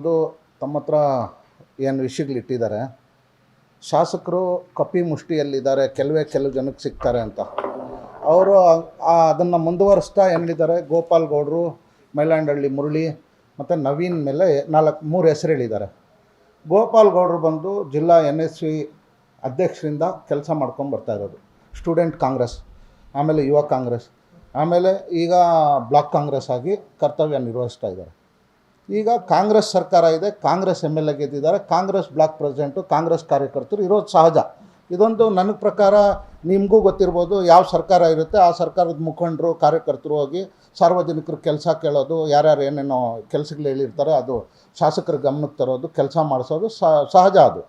ಇದು ತಮ್ಮ ಹತ್ರ ಏನು ವಿಷಯಗಳಿಟ್ಟಿದ್ದಾರೆ ಶಾಸಕರು ಕಪಿ ಮುಷ್ಟಿಯಲ್ಲಿದ್ದಾರೆ, ಕೆಲವೇ ಕೆಲವು ಜನಕ್ಕೆ ಸಿಗ್ತಾರೆ ಅಂತ. ಅವರು ಅದನ್ನು ಮುಂದುವರಿಸ್ತಾ ಏನಿದ್ದಾರೆ, ಗೋಪಾಲ್ ಗೌಡರು, ಮೈಲಾಂಡಹಳ್ಳಿ ಮುರಳಿ, ಮತ್ತು ನವೀನ್ ಮೇಲೆ ನಾಲ್ಕು ಮೂರು ಹೆಸರು ಹೇಳಿದ್ದಾರೆ ಗೋಪಾಲ್ ಗೌಡರು ಬಂದು ಜಿಲ್ಲಾ ಎನ್ ಎಸ್ ವಿ ಅಧ್ಯಕ್ಷರಿಂದ ಕೆಲಸ ಮಾಡ್ಕೊಂಡು ಬರ್ತಾ ಇರೋದು. ಸ್ಟೂಡೆಂಟ್ ಕಾಂಗ್ರೆಸ್, ಆಮೇಲೆ ಯುವ ಕಾಂಗ್ರೆಸ್, ಆಮೇಲೆ ಈಗ ಬ್ಲಾಕ್ ಕಾಂಗ್ರೆಸ್ ಆಗಿ ಕರ್ತವ್ಯ ನಿರ್ವಹಿಸ್ತಾ ಇದ್ದಾರೆ. ಈಗ ಕಾಂಗ್ರೆಸ್ ಸರ್ಕಾರ ಇದೆ, ಕಾಂಗ್ರೆಸ್ ಎಂ ಎಲ್ ಎ ಗೆದ್ದಿದ್ದಾರೆ, ಕಾಂಗ್ರೆಸ್ ಬ್ಲಾಕ್ ಪ್ರೆಸಿಡೆಂಟು, ಕಾಂಗ್ರೆಸ್ ಕಾರ್ಯಕರ್ತರು ಇರೋದು ಸಹಜ. ಇದೊಂದು ನನ್ನ ಪ್ರಕಾರ ನಿಮಗೂ ಗೊತ್ತಿರ್ಬೋದು ಯಾವ ಸರ್ಕಾರ ಇರುತ್ತೆ, ಆ ಸರ್ಕಾರದ ಮುಖಂಡರು, ಕಾರ್ಯಕರ್ತರು ಹೋಗಿ ಸಾರ್ವಜನಿಕರು ಕೆಲಸ ಕೇಳೋದು, ಯಾರ್ಯಾರು ಏನೇನೋ ಕೆಲಸಗಳು ಹೇಳಿರ್ತಾರೆ, ಅದು ಶಾಸಕರ ಗಮನಕ್ಕೆ ತರೋದು, ಕೆಲಸ ಮಾಡಿಸೋದು ಸಹಜ ಅದು.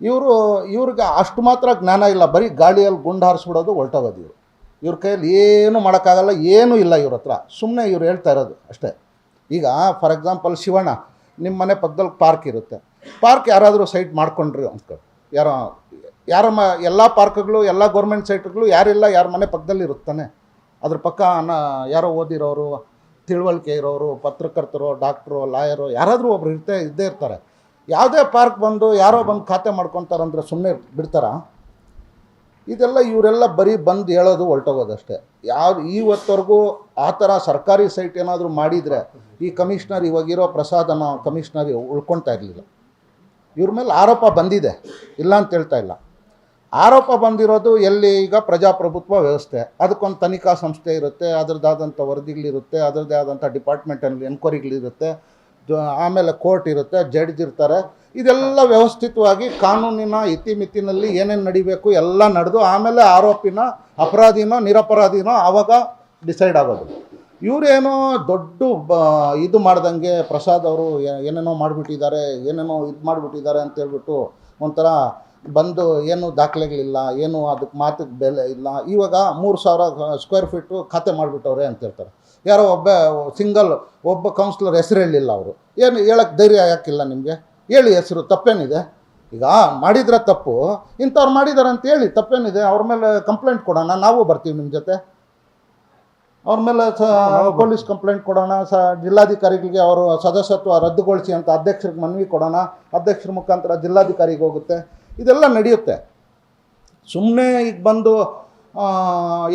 ಇವರು, ಇವ್ರಿಗೆ ಅಷ್ಟು ಮಾತ್ರ ಜ್ಞಾನ ಇಲ್ಲ, ಬರೀ ಗಾಳಿಯಲ್ಲಿ ಗುಂಡು ಹಾರಿಸ್ಬಿಡೋದು ಹೊರಟೋಗೋದು ಇವರು. ಇವ್ರ ಕೈಯಲ್ಲಿ ಏನೂ ಮಾಡೋಕ್ಕಾಗಲ್ಲ, ಏನೂ ಇಲ್ಲ ಇವ್ರ ಹತ್ರ. ಸುಮ್ಮನೆ ಇವ್ರು ಹೇಳ್ತಾ ಇರೋದು ಅಷ್ಟೇ. ಈಗ ಫಾರ್ ಎಕ್ಸಾಂಪಲ್ ಶಿವಣ್ಣ ನಿಮ್ಮ ಮನೆ ಪಕ್ಕದಲ್ಲಿ ಪಾರ್ಕ್ ಇರುತ್ತೆ. ಪಾರ್ಕ್ ಯಾರಾದರೂ ಸೈಟ್ ಮಾಡ್ಕೊಂಡ್ರಿ ಅಂದ್ಕೊಂಡು ಯಾರೋ, ಯಾರ ಮ, ಎಲ್ಲ ಪಾರ್ಕ್ಗಳು ಎಲ್ಲ ಗೌರ್ಮೆಂಟ್ ಸೈಟ್ಗಳು ಯಾರಿಲ್ಲ, ಯಾರ ಮನೆ ಪಕ್ಕದಲ್ಲಿ ಇರುತ್ತಾನೆ ಅದ್ರ ಪಕ್ಕ ನ ಯಾರೋ ಓದಿರೋರು, ತಿಳುವಳಿಕೆ ಇರೋರು, ಪತ್ರಕರ್ತರು ಡಾಕ್ಟ್ರು ಲಾಯರು ಯಾರಾದರೂ ಒಬ್ರು ಇರ್ತೇ, ಇದ್ದೇ ಇರ್ತಾರೆ. ಯಾವುದೇ ಪಾರ್ಕ್ ಬಂದು ಯಾರೋ ಬಂದು ಖಾತೆ ಮಾಡ್ಕೊತಾರಂದ್ರೆ ಸುಮ್ಮನೆ ಬಿಡ್ತಾರಾ? ಇದೆಲ್ಲ ಇವರೆಲ್ಲ ಬರೀ ಬಂದು ಹೇಳೋದು ಹೊರಟೋಗೋದಷ್ಟೇ. ಯಾವ ಇವತ್ತವರೆಗೂ ಆ ಥರ ಸರ್ಕಾರಿ ಸೈಟ್ ಏನಾದರೂ ಮಾಡಿದರೆ ಈ ಕಮಿಷ್ನರ್ ಇವಾಗಿರೋ ಪ್ರಸಾದನ ಕಮಿಷ್ನರ್ ಉಳ್ಕೊಳ್ತಾ ಇರಲಿಲ್ಲ. ಇವ್ರ ಮೇಲೆ ಆರೋಪ ಬಂದಿದೆ. ಇಲ್ಲ ಅಂತ ಹೇಳ್ತಾ ಇಲ್ಲ. ಆರೋಪ ಬಂದಿರೋದು ಎಲ್ಲಿ ಈಗ ಪ್ರಜಾಪ್ರಭುತ್ವ ವ್ಯವಸ್ಥೆ. ಅದಕ್ಕೊಂದು ತನಿಖಾ ಸಂಸ್ಥೆ ಇರುತ್ತೆ ಅದರದ್ದಾದಂಥ ವರದಿಗಳಿರುತ್ತೆ, ಅದರದ್ದೇ ಆದಂಥ ಡಿಪಾರ್ಟ್ಮೆಂಟಲ್ಲಿ ಎನ್ಕ್ವೈರಿಗಳಿರುತ್ತೆ ಆಮೇಲೆ ಕೋರ್ಟ್ ಇರುತ್ತೆ ಜಡ್ಜ್ ಇರ್ತಾರೆ. ಇದೆಲ್ಲ ವ್ಯವಸ್ಥಿತವಾಗಿ ಕಾನೂನಿನ ಇತಿಮಿತಿನಲ್ಲಿ ಏನೇನು ನಡಿಬೇಕು ಎಲ್ಲ ನಡೆದು ಆಮೇಲೆ ಆರೋಪಿನ ಅಪರಾಧಿನೋ ನಿರಪರಾಧಿನೋ ಆವಾಗ ಡಿಸೈಡ್ ಆಗೋದು. ಇವರೇನೋ ದೊಡ್ಡ ಇದು ಮಾಡ್ದಂಗೆ ಪ್ರಸಾದ್ ಅವರು ಏನೇನೋ ಮಾಡಿಬಿಟ್ಟಿದ್ದಾರೆ, ಏನೇನೋ ಇದು ಮಾಡಿಬಿಟ್ಟಿದ್ದಾರೆ ಅಂತ ಹೇಳ್ಬಿಟ್ಟು ಒಂಥರ ಬಂದು ಏನು ದಾಖಲೆಗಳಿಲ್ಲ, ಏನು ಅದಕ್ಕೆ ಮಾತಿಗೆ ಬೆಲೆ ಇಲ್ಲ. ಇವಾಗ ಮೂರು ಸಾವಿರ ಸ್ಕ್ವೇರ್ ಫೀಟು ಖಾತೆ ಮಾಡಿಬಿಟ್ಟವ್ರೆ ಅಂತ ಹೇಳ್ತಾರೆ. ಯಾರೋ ಒಬ್ಬ, ಸಿಂಗಲ್, ಒಬ್ಬ ಕೌನ್ಸಿಲರ್ ಹೆಸರು ಹೇಳಿಲ್ಲ ಅವರು. ಏನು ಹೇಳಕ್ಕೆ ಧೈರ್ಯ ಯಾಕಿಲ್ಲ ನಿಮಗೆ? ಹೇಳಿ ಹೆಸರು ತಪ್ಪೇನಿದೆ? ಈಗ ಮಾಡಿದ್ರೆ ತಪ್ಪು. ಇಂಥವ್ರು ಮಾಡಿದ್ದಾರೆ ಅಂತ ಹೇಳಿ ತಪ್ಪೇನಿದೆ. ಅವ್ರ ಮೇಲೆ ಕಂಪ್ಲೇಂಟ್ ಕೊಡೋಣ. ನಾವು ಬರ್ತೀವಿ ನಿಮ್ಮ ಜೊತೆ. ಅವ್ರ ಮೇಲೆ ಸ ಪೊಲೀಸ್ ಕಂಪ್ಲೇಂಟ್ ಕೊಡೋಣ. ಸ ಜಿಲ್ಲಾಧಿಕಾರಿಗಳಿಗೆ ಅವರು ಸದಸ್ಯತ್ವ ರದ್ದುಗೊಳಿಸಿ ಅಂತ ಅಧ್ಯಕ್ಷರಿಗೆ ಮನವಿ ಕೊಡೋಣ. ಅಧ್ಯಕ್ಷರ ಮುಖಾಂತರ ಜಿಲ್ಲಾಧಿಕಾರಿಗೆ ಹೋಗುತ್ತೆ. ಇದೆಲ್ಲ ನಡೆಯುತ್ತೆ. ಸುಮ್ಮನೆ ಈಗ ಬಂದು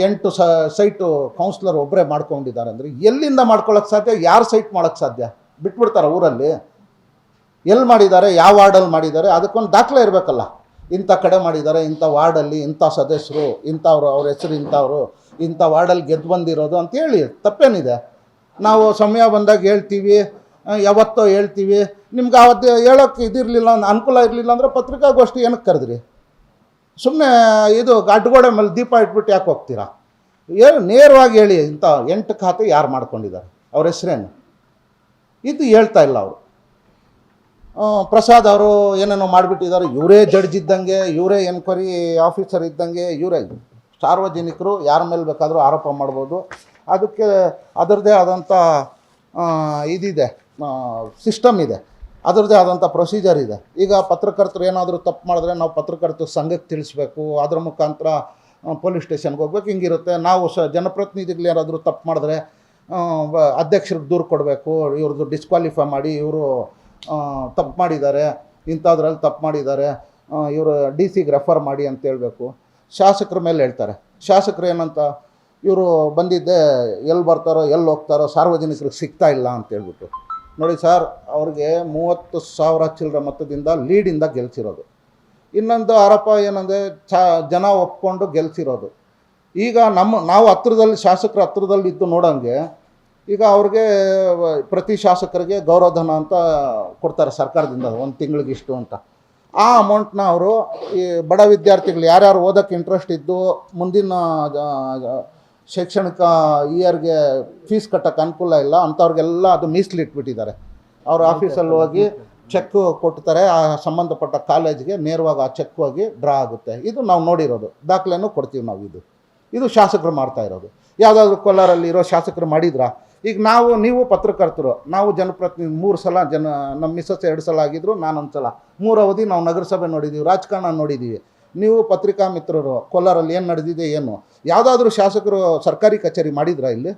ಎಂಟು ಸ ಸೈಟು ಕೌನ್ಸಿಲರ್ ಒಬ್ಬರೇ ಮಾಡ್ಕೊಂಡಿದ್ದಾರೆ ಅಂದರೆ ಎಲ್ಲಿಂದ ಮಾಡ್ಕೊಳ್ಳೋಕ್ಕೆ ಸಾಧ್ಯ? ಯಾರು ಸೈಟ್ ಮಾಡೋಕ್ಕೆ ಸಾಧ್ಯ? ಬಿಟ್ಬಿಡ್ತಾರೆ ಊರಲ್ಲಿ? ಎಲ್ಲಿ ಮಾಡಿದ್ದಾರೆ, ಯಾವ ವಾರ್ಡಲ್ಲಿ ಮಾಡಿದ್ದಾರೆ, ಅದಕ್ಕೊಂದು ದಾಖಲೆ ಇರಬೇಕಲ್ಲ. ಇಂಥ ಕಡೆ ಮಾಡಿದ್ದಾರೆ, ಇಂಥ ವಾರ್ಡಲ್ಲಿ ಇಂಥ ಸದಸ್ಯರು, ಇಂಥವ್ರು, ಅವ್ರ ಹೆಸರು ಇಂಥವ್ರು, ಇಂಥ ವಾರ್ಡಲ್ಲಿ ಗೆದ್ದು ಬಂದಿರೋದು ಅಂತ ಹೇಳಿ, ತಪ್ಪೇನಿದೆ. ನಾವು ಸಮಯ ಬಂದಾಗ ಹೇಳ್ತೀವಿ ಯಾವತ್ತೋ ಹೇಳ್ತೀವಿ, ನಿಮ್ಗೆ ಅವತ್ತು ಹೇಳೋಕ್ಕೆ ಇದಿರಲಿಲ್ಲ ಅನುಕೂಲ ಇರಲಿಲ್ಲ ಅಂದರೆ ಪತ್ರಿಕಾಗೋಷ್ಠಿ ಏನಕ್ಕೆ ಕರೆದ್ರಿ? ಸುಮ್ಮನೆ ಇದು ಅಡ್ಗೋಡೆ ಮೇಲೆ ದೀಪ ಇಟ್ಬಿಟ್ಟು ಯಾಕೆ ಹೋಗ್ತೀರಾ? ಏನು ನೇರವಾಗಿ ಹೇಳಿ, ಇಂಥ ಎಂಟು ಖಾತೆ ಯಾರು ಮಾಡ್ಕೊಂಡಿದ್ದಾರೆ? ಅವ್ರ ಹೆಸ್ರೇನು? ಇದು ಹೇಳ್ತಾ ಇಲ್ಲ ಅವರು. ಪ್ರಸಾದ್ ಅವರು ಏನೇನೋ ಮಾಡಿಬಿಟ್ಟಿದ್ದಾರೆ. ಇವರೇ ಜಡ್ಜ್ ಇದ್ದಂಗೆ, ಇವರೇ ಎನ್ಕ್ವೈರಿ ಆಫೀಸರ್ ಇದ್ದಂಗೆ, ಇವರೇ ಸಾರ್ವಜನಿಕರು ಯಾರ ಮೇಲೆ ಬೇಕಾದರೂ ಆರೋಪ ಮಾಡ್ಬೋದು. ಅದಕ್ಕೆ ಅದರದ್ದೇ ಆದಂಥ ಇದಿದೆ. ಸಿಸ್ಟಮ್ ಇದೆ. ಅದರದ್ದೇ ಆದಂಥ ಪ್ರೊಸೀಜರ್ ಇದೆ. ಈಗ ಪತ್ರಕರ್ತರು ಏನಾದರೂ ತಪ್ಪು ಮಾಡಿದ್ರೆ ನಾವು ಪತ್ರಕರ್ತರು ಸಂಘಕ್ಕೆ ತಿಳಿಸ್ಬೇಕು. ಅದರ ಮುಖಾಂತರ ಪೊಲೀಸ್ ಸ್ಟೇಷನ್ಗೆ ಹೋಗ್ಬೇಕು. ಹಿಂಗಿರುತ್ತೆ. ನಾವು ಸ ಜನಪ್ರತಿನಿಧಿಗಳು ಯಾರಾದರೂ ತಪ್ಪು ಮಾಡಿದ್ರೆ ಅಧ್ಯಕ್ಷರಿಗೆ ದೂರು ಕೊಡಬೇಕು. ಇವ್ರದ್ದು ಡಿಸ್ಕ್ವಾಲಿಫೈ ಮಾಡಿ, ಇವರು ತಪ್ಪು ಮಾಡಿದ್ದಾರೆ, ಇಂಥದ್ರಲ್ಲಿ ತಪ್ಪು ಮಾಡಿದ್ದಾರೆ ಇವರು ಡಿ ಸಿಗೆ ರೆಫರ್ ಮಾಡಿ ಅಂತ ಹೇಳಬೇಕು. ಶಾಸಕರ ಮೇಲೆ ಹೇಳ್ತಾರೆ. ಶಾಸಕರು ಏನಂತ, ಇವರು ಬಂದಿದ್ದೆ ಎಲ್ಲಿ ಬರ್ತಾರೋ ಎಲ್ಲಿ ಹೋಗ್ತಾರೋ, ಸಾರ್ವಜನಿಕರಿಗೆ ಸಿಗ್ತಾ ಇಲ್ಲ ಅಂತ ಹೇಳ್ಬಿಟ್ಟು. ನೋಡಿ ಸರ್, ಅವ್ರಿಗೆ ಮೂವತ್ತು ಸಾವಿರ ಚಿಲ್ಲರೆ ಮತದಿಂದ ಲೀಡಿಂದ ಗೆಲ್ಸಿರೋದು. ಇನ್ನೊಂದು ಆರೋಪ ಏನಂದರೆ, ಚ, ಜನ ಒಪ್ಕೊಂಡು ಗೆಲ್ಸಿರೋದು. ಈಗ ನಮ್ಮ, ನಾವು ಹತ್ರದಲ್ಲಿ, ಶಾಸಕರ ಹತ್ರದಲ್ಲಿ ಇದ್ದು ನೋಡೋಂಗೆ ಈಗ ಅವ್ರಿಗೆ ಪ್ರತಿ ಶಾಸಕರಿಗೆ ಗೌರವಧನ ಅಂತ ಕೊಡ್ತಾರೆ ಸರ್ಕಾರದಿಂದ ಒಂದು ತಿಂಗಳಿಗೆ ಇಷ್ಟು ಅಂತ. ಆ ಅಮೌಂಟ್ನ ಅವರು ಈ ಬಡ ವಿದ್ಯಾರ್ಥಿಗಳು ಯಾರ್ಯಾರು ಓದೋಕ್ಕೆ ಇಂಟ್ರೆಸ್ಟ್ ಇದ್ದು ಮುಂದಿನ ಶೈಕ್ಷಣಿಕ ಇಯರ್ಗೆ ಫೀಸ್ ಕಟ್ಟೋಕ್ಕೆ ಅನುಕೂಲ ಇಲ್ಲ ಅಂಥವ್ರಿಗೆಲ್ಲ ಅದು ಮೀಸಲಿಟ್ಬಿಟ್ಟಿದ್ದಾರೆ ಅವ್ರ ಆಫೀಸಲ್ಲಿ ಹೋಗಿ ಚೆಕ್ ಕೊಡ್ತಾರೆ ಆ ಸಂಬಂಧಪಟ್ಟ ಕಾಲೇಜ್ಗೆ ನೇರವಾಗಿ ಆ ಚೆಕ್ ಹೋಗಿ ಡ್ರಾ ಆಗುತ್ತೆ. ಇದು ನಾವು ನೋಡಿರೋದು ದಾಖಲೆನೂ ಕೊಡ್ತೀವಿ ನಾವು ಇದು. ಇದು ಶಾಸಕರು ಮಾಡ್ತಾ ಇರೋದು. ಯಾವುದಾದ್ರು ಕೋಲಾರಲ್ಲಿ ಇರೋ ಶಾಸಕರು ಮಾಡಿದ್ರಾ? ಈಗ ನಾವು, ನೀವು ಪತ್ರಕರ್ತರು, ನಾವು ಜನಪ್ರತಿನಿಧಿ, ಮೂರು ಸಲ ಜನ, ನಮ್ಮ ಮಿಸ್ಸಸ್ ಎರಡು ಸಲ ಆಗಿದ್ರು, ನಾನೊಂದು ಸಲ. ಮೂರು ಅವಧಿ ನಾವು ನಗರಸಭೆ ನೋಡಿದ್ದೀವಿ ರಾಜಕಾರಣ ನೋಡಿದ್ದೀವಿ ನೀವು ಪತ್ರಿಕಾ ಮಿತ್ರರು, ಕೋಲಾರಲ್ಲಿ ಏನು ನಡೆದಿದೆ ಏನು? ಯಾವುದಾದ್ರೂ ಶಾಸಕರು ಸರ್ಕಾರಿ ಕಚೇರಿ ಮಾಡಿದ್ರಾ ಇಲ್ಲಿ?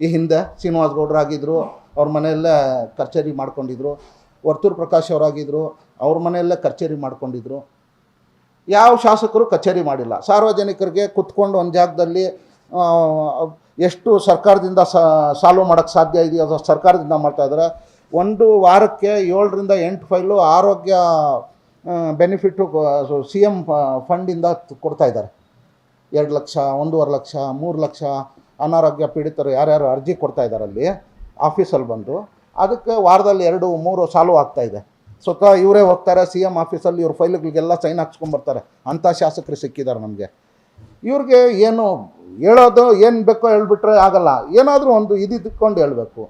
ಈ ಹಿಂದೆ ಶ್ರೀನಿವಾಸ್ ಗೌಡ್ರು ಆಗಿದ್ರು, ಅವ್ರ ಮನೆಯಲ್ಲೇ ಕಚೇರಿ ಮಾಡ್ಕೊಂಡಿದ್ರು, ವರ್ತೂರ್ ಪ್ರಕಾಶ್ ಅವರಾಗಿದ್ದರು ಅವ್ರ ಮನೆಯಲ್ಲೇ ಕಚೇರಿ ಮಾಡ್ಕೊಂಡಿದ್ರು. ಯಾವ ಶಾಸಕರು ಕಚೇರಿ ಮಾಡಿಲ್ಲ. ಸಾರ್ವಜನಿಕರಿಗೆ ಕುತ್ಕೊಂಡು ಒಂದು ಜಾಗದಲ್ಲಿ ಎಷ್ಟು ಸರ್ಕಾರದಿಂದ ಸಾಲ್ವ್ ಮಾಡೋಕ್ಕೆ ಸಾಧ್ಯ ಇದೆಯೋ ಅದು ಸರ್ಕಾರದಿಂದ ಮಾಡ್ತಾ ಇದ್ದಾರೆ. ಒಂದು ವಾರಕ್ಕೆ ಏಳರಿಂದ ಎಂಟು ಫೈಲು ಆರೋಗ್ಯ ಬೆನಿಫಿಟ್ಟು ಸಿ ಎಂ ಫಂಡಿಂದ ಕೊಡ್ತಾ ಇದ್ದಾರೆ. ಎರಡು ಲಕ್ಷ, ಒಂದೂವರೆ ಲಕ್ಷ, ಮೂರು ಲಕ್ಷ ಅನಾರೋಗ್ಯ ಪೀಡಿತರು ಯಾರ್ಯಾರು ಅರ್ಜಿ ಕೊಡ್ತಾ ಇದ್ದಾರೆ ಅಲ್ಲಿ, ಆಫೀಸಲ್ಲಿ ಬಂದು, ಅದಕ್ಕೆ ವಾರದಲ್ಲಿ ಎರಡು, ಮೂರು ಸಾಲು ಆಗ್ತಾ ಇದೆ. ಸ್ವತಃ ಇವರೇ ಹೋಗ್ತಾರೆ, ಸಿ ಎಂ ಆಫೀಸಲ್ಲಿ ಇವ್ರ ಫೈಲ್ಗಳಿಗೆಲ್ಲ ಸೈನ್ ಹಾಕ್ಸ್ಕೊಂಬರ್ತಾರೆ ಅಂಥ ಶಾಸಕರು ಸಿಕ್ಕಿದ್ದಾರೆ ನಮಗೆ. ಇವ್ರಿಗೆ ಏನು ಹೇಳೋದು ಏನು ಬೇಕೋ ಹೇಳ್ಬಿಟ್ರೆ ಆಗಲ್ಲ. ಏನಾದರೂ ಒಂದು ಇದು ಇದ್ಕೊಂಡು ಹೇಳಬೇಕು.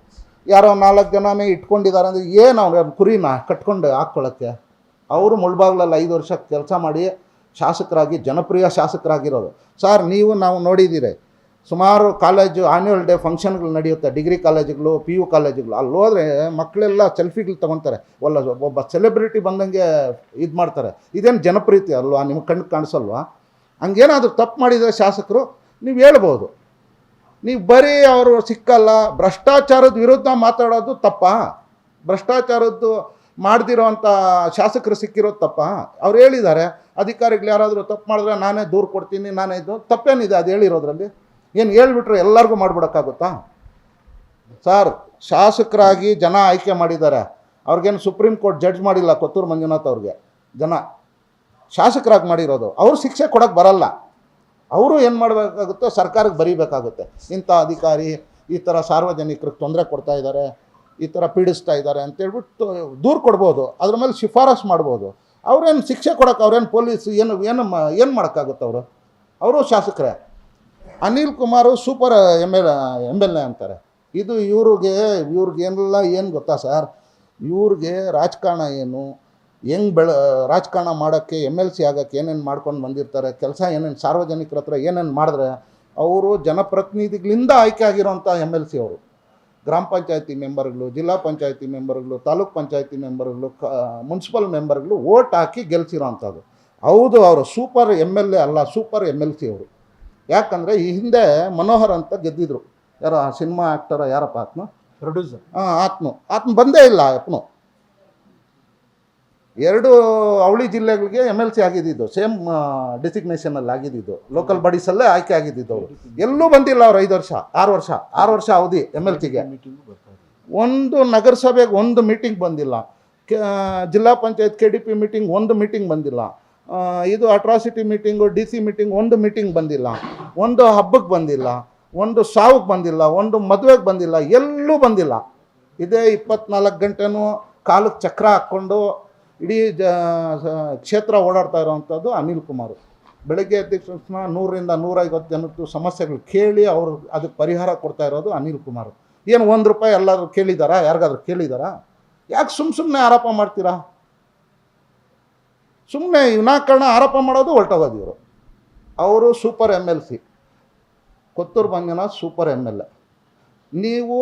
ಯಾರೋ ನಾಲ್ಕು ಜನನೇ ಇಟ್ಕೊಂಡಿದ್ದಾರೆ ಅಂದರೆ ಏನು ಅವ್ರ ಕುರಿನ ಕಟ್ಕೊಂಡು ಹಾಕ್ಕೊಳ್ಳೋಕ್ಕೆ ಅವರು ಮುಳ್ಬಾಗ್ಲಲ್ಲಿ ಐದು ವರ್ಷ ಕೆಲಸ ಮಾಡಿ ಶಾಸಕರಾಗಿ, ಜನಪ್ರಿಯ ಶಾಸಕರಾಗಿರೋದು. ಸರ್, ನೀವು ನಾವು ನೋಡಿದ್ದೀರಿ ಸುಮಾರು ಕಾಲೇಜು ಆನ್ಯುವಲ್ ಡೇ ಫಂಕ್ಷನ್ಗಳು ನಡೆಯುತ್ತೆ. ಡಿಗ್ರಿ ಕಾಲೇಜುಗಳು ಪಿ ಯು ಕಾಲೇಜುಗಳು. ಅಲ್ಲಿ ಹೋದರೆ ಮಕ್ಕಳೆಲ್ಲ ಸೆಲ್ಫಿಗಳು ತೊಗೊತಾರೆ ಒಲ್ಲ ಒಬ್ಬ ಸೆಲೆಬ್ರಿಟಿ ಬಂದಂಗೆ ಇದು ಮಾಡ್ತಾರೆ. ಇದೇನು ಜನಪ್ರೀತಿ ಅಲ್ವಾ? ನಿಮ್ಗೆ ಕಣ್ಣು ಕಾಣಿಸಲ್ವಾ? ಹಂಗೇನಾದರೂ ತಪ್ಪು ಮಾಡಿದರೆ ಶಾಸಕರು, ನೀವು ಹೇಳ್ಬೋದು. ನೀವು ಬರೀ ಅವರು ಸಿಕ್ಕಲ್ಲ, ಭ್ರಷ್ಟಾಚಾರದ ವಿರುದ್ಧ ಮಾತಾಡೋದು ತಪ್ಪಾ? ಭ್ರಷ್ಟಾಚಾರದ್ದು ಮಾಡ್ದಿರೋ ಅಂಥ ಶಾಸಕರು ಸಿಕ್ಕಿರೋದು ತಪ್ಪ? ಅವ್ರು ಹೇಳಿದ್ದಾರೆ, ಅಧಿಕಾರಿಗಳು ಯಾರಾದರೂ ತಪ್ಪು ಮಾಡಿದ್ರೆ ನಾನೇ ದೂರು ಕೊಡ್ತೀನಿ, ನಾನೇ ಇದು, ತಪ್ಪೇನಿದೆ ಅದು ಹೇಳಿರೋದ್ರಲ್ಲಿ? ಏನು ಹೇಳ್ಬಿಟ್ರೆ ಎಲ್ಲರಿಗೂ ಮಾಡ್ಬಿಡೋಕ್ಕಾಗುತ್ತಾ? ಸರ್, ಶಾಸಕರಾಗಿ ಜನ ಆಯ್ಕೆ ಮಾಡಿದ್ದಾರೆ. ಅವ್ರಿಗೇನು ಸುಪ್ರೀಂ ಕೋರ್ಟ್ ಜಡ್ಜ್ ಮಾಡಿಲ್ಲ ಕೊತ್ತೂರು ಮಂಜುನಾಥ್ ಅವ್ರಿಗೆ? ಜನ. ಶಾಸಕರಾಗಿ ಮಾಡಿರೋದು. ಅವರು ಶಿಕ್ಷೆ ಕೊಡೋಕ್ಕೆ ಬರಲ್ಲ. ಅವರು ಏನು ಮಾಡಬೇಕಾಗುತ್ತೋ? ಸರ್ಕಾರಕ್ಕೆ ಬರೀಬೇಕಾಗುತ್ತೆ. ಇಂಥ ಅಧಿಕಾರಿ ಈ ಥರ ಸಾರ್ವಜನಿಕರಿಗೆ ತೊಂದರೆ ಕೊಡ್ತಾ ಇದ್ದಾರೆ, ಈ ಥರ ಪೀಡಿಸ್ತಾ ಇದ್ದಾರೆ ಅಂತೇಳ್ಬಿಟ್ಟು ದೂರು ಕೊಡ್ಬೋದು. ಅದ್ರ ಮೇಲೆ ಶಿಫಾರಸು ಮಾಡ್ಬೋದು. ಅವ್ರೇನು ಶಿಕ್ಷೆ ಕೊಡೋಕೆ, ಅವ್ರೇನು ಪೊಲೀಸ್ ಏನು ಏನು ಮ, ಏನು ಮಾಡೋಕ್ಕಾಗುತ್ತೆ ಅವರು? ಅವರು ಶಾಸಕರೇ. Anil Kumar super M L M L A ಅಂತಾರೆ. ಇದು ಇವ್ರಿಗೆ ಇವ್ರಿಗೇನೆಲ್ಲ ಏನು ಗೊತ್ತಾ ಸರ್? ಇವ್ರಿಗೆ ರಾಜಕಾರಣ ಏನು? ಹೆಂಗೆ ಬೆಳ ರಾಜಕಾರಣ ಮಾಡೋಕ್ಕೆ ಎಂ ಎಲ್ ಸಿ ಆಗೋಕ್ಕೆ ಏನೇನು ಮಾಡ್ಕೊಂಡು ಬಂದಿರ್ತಾರೆ ಕೆಲಸ ಏನೇನು ಸಾರ್ವಜನಿಕರ ಹತ್ರ ಏನೇನು ಮಾಡಿದ್ರೆ ಅವರು ಜನಪ್ರತಿನಿಧಿಗಳಿಂದ ಆಯ್ಕೆ ಆಗಿರೋಂಥ ಎಂ ಎಲ್ ಸಿ ಅವರು. ಗ್ರಾಮ ಪಂಚಾಯತಿ ಮೆಂಬರ್ಗಳು ಜಿಲ್ಲಾ ಪಂಚಾಯತಿ ಮೆಂಬರ್ಗಳು ತಾಲೂಕ್ ಪಂಚಾಯತಿ ಮೆಂಬರ್ಗಳು ಕ ಮುನ್ಸಿಪಲ್ ಮೆಂಬರ್ಗಳು ಓಟ್ ಹಾಕಿ ಗೆಲ್ಸಿರೋ ಅಂಥದ್ದು ಹೌದು ಅವರು ಸೂಪರ್ ಎಂ ಎಲ್ ಎ ಅಲ್ಲ ಸೂಪರ್ ಎಂ ಎಲ್ ಸಿ ಅವರು. ಯಾಕಂದರೆ ಈ ಹಿಂದೆ ಮನೋಹರ್ ಅಂತ ಗೆದ್ದಿದ್ರು. ಯಾರೋ ಸಿನಿಮಾ ಆ್ಯಕ್ಟರ ಯಾರಪ್ಪ ಆತ್ಮ? ಪ್ರೊಡ್ಯೂಸರ್. ಹಾಂ ಆತ್ಮ. ಆತ್ಮ ಬಂದೇ ಇಲ್ಲ ಆತ್ಮ ಎರಡು ಅವಳಿ ಜಿಲ್ಲೆಗಳಿಗೆ ಎಂ ಎಲ್ ಸಿ ಆಗಿದ್ದಿದ್ದು ಸೇಮ್ ಡಿಸಿಗ್ನೇಷನಲ್ಲಿ ಆಗಿದ್ದಿದ್ದು. ಲೋಕಲ್ ಬಾಡೀಸಲ್ಲೇ ಆಯ್ಕೆ ಆಗಿದ್ದಿದ್ದು ಅವರು. ಎಲ್ಲೂ ಬಂದಿಲ್ಲ ಅವ್ರು ಐದು ವರ್ಷ, ಆರು ವರ್ಷ ಆರು ವರ್ಷ ಅವಧಿ ಎಂ ಎಲ್ ಸಿಗೆ ಒಂದು ನಗರಸಭೆಗೆ ಒಂದು ಮೀಟಿಂಗ್ ಬಂದಿಲ್ಲ. ಜಿಲ್ಲಾ panchayat K D P meeting ಒಂದು ಮೀಟಿಂಗ್ ಬಂದಿಲ್ಲ. ಇದು atrocity meeting D C meeting ಒಂದು ಮೀಟಿಂಗ್ ಬಂದಿಲ್ಲ. ಒಂದು ಹಬ್ಬಕ್ಕೆ ಬಂದಿಲ್ಲ. ಒಂದು ಸಾವುಗೆ ಬಂದಿಲ್ಲ. ಒಂದು ಮದುವೆಗೆ ಬಂದಿಲ್ಲ. ಎಲ್ಲೂ ಬಂದಿಲ್ಲ. ಇದೇ ಇಪ್ಪತ್ನಾಲ್ಕು ಗಂಟೆನೂ ಕಾಲಕ್ಕೆ ಚಕ್ರ ಹಾಕ್ಕೊಂಡು ಇಡೀ ಜ ಕ್ಷೇತ್ರ ಓಡಾಡ್ತಾ ಇರೋವಂಥದ್ದು ಅನಿಲ್ ಕುಮಾರ್. ಬೆಳಗ್ಗೆ ಎದ್ದ ತಕ್ಷಣ ನೂರರಿಂದ ನೂರೈವತ್ತು ಜನದ್ದು ಸಮಸ್ಯೆಗಳು ಕೇಳಿ ಅವರು ಅದಕ್ಕೆ ಪರಿಹಾರ ಕೊಡ್ತಾ ಇರೋದು ಅನಿಲ್ ಕುಮಾರ್. ಏನು ಒಂದು ರೂಪಾಯಿ ಎಲ್ಲಾದರೂ ಕೇಳಿದಾರಾ? ಯಾರಿಗಾದ್ರೂ ಕೇಳಿದಾರಾ? ಯಾಕೆ ಸುಮ್ಮ ಸುಮ್ಮನೆ ಆರೋಪ ಮಾಡ್ತೀರಾ? ಸುಮ್ಮನೆ ವಿನಾಕಾರಣ ಆರೋಪ ಮಾಡೋದು ಹೊರಟೋಗೋದು ಇವರು ಅವರು super M L C. Kothur ಬಂಗನ super M L A. ನೀವು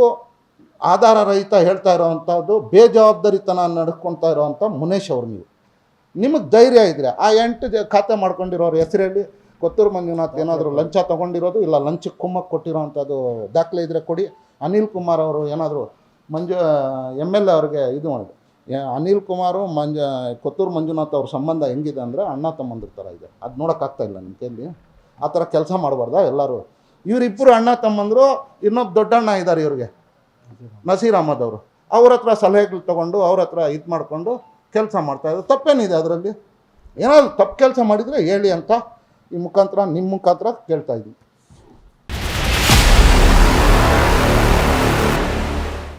ಆಧಾರ ರಹಿತ ಹೇಳ್ತಾ ಇರೋವಂಥದ್ದು ಬೇಜವಾಬ್ದಾರಿತನ ನಡ್ಕೊಳ್ತಾ ಇರೋವಂಥ ಮುನೇಶ್ ಅವ್ರು ನೀವು. ನಿಮಗೆ ಧೈರ್ಯ ಇದ್ದರೆ ಆ ಎಂಟು ಖಾತೆ ಮಾಡ್ಕೊಂಡಿರೋರು ಹೆಸರಲ್ಲಿ ಕೊತ್ತೂರು ಮಂಜುನಾಥ್ ಏನಾದರೂ ಲಂಚ ತೊಗೊಂಡಿರೋದು, ಇಲ್ಲ ಲಂಚಕ್ಕೆ ಕುಮ್ಮಕ್ಕೆ ಕೊಟ್ಟಿರೋವಂಥದ್ದು ದಾಖಲೆ ಇದ್ದರೆ ಕೊಡಿ. ಅನಿಲ್ ಕುಮಾರ್ ಅವರು ಏನಾದರೂ ಮಂಜು ಎಂ ಎಲ್ ಎ ಅವ್ರಿಗೆ ಇದು ಮಾಡಿ. ಯಾ- ಅನಿಲ್ ಕುಮಾರು, ಮಂಜ, ಕೊತ್ತೂರು ಮಂಜುನಾಥ್ ಅವ್ರ ಸಂಬಂಧ ಹೆಂಗಿದೆ ಅಂದರೆ ಅಣ್ಣ ತಮ್ಮಂದ್ರ ಥರ ಇದೆ. ಅದು ನೋಡೋಕ್ಕಾಗ್ತಾ ಇಲ್ಲ ನಿಮ್ಮ ಕೈಲಿ ಆ ಥರ ಕೆಲಸ ಮಾಡಬಾರ್ದಾ ಎಲ್ಲರೂ? ಇವರಿಬ್ಬರು ಅಣ್ಣ ತಮ್ಮಂದರು ಇನ್ನೊಬ್ಬ ದೊಡ್ಡಣ್ಣ ಇದ್ದಾರೆ ಇವ್ರಿಗೆ. ನಸೀರ್ ಅಹಮದ್ ಅವರು. ಅವ್ರ ಹತ್ರ ಸಲಹೆಗಳು ತೊಗೊಂಡು, ಅವ್ರ ಹತ್ರ ಇದು ಮಾಡಿಕೊಂಡು ಕೆಲಸ ಮಾಡ್ತಾಯಿದ್ರು ತಪ್ಪೇನಿದೆ ಅದರಲ್ಲಿ? ಏನಾದರೂ ತಪ್ಪು ಕೆಲಸ ಮಾಡಿದರೆ ಹೇಳಿ ಅಂತ ಈ ಮುಖಾಂತರ ನಿಮ್ಮ ಮುಖಾಂತರ ಕೇಳ್ತಾಯಿದ್ವಿ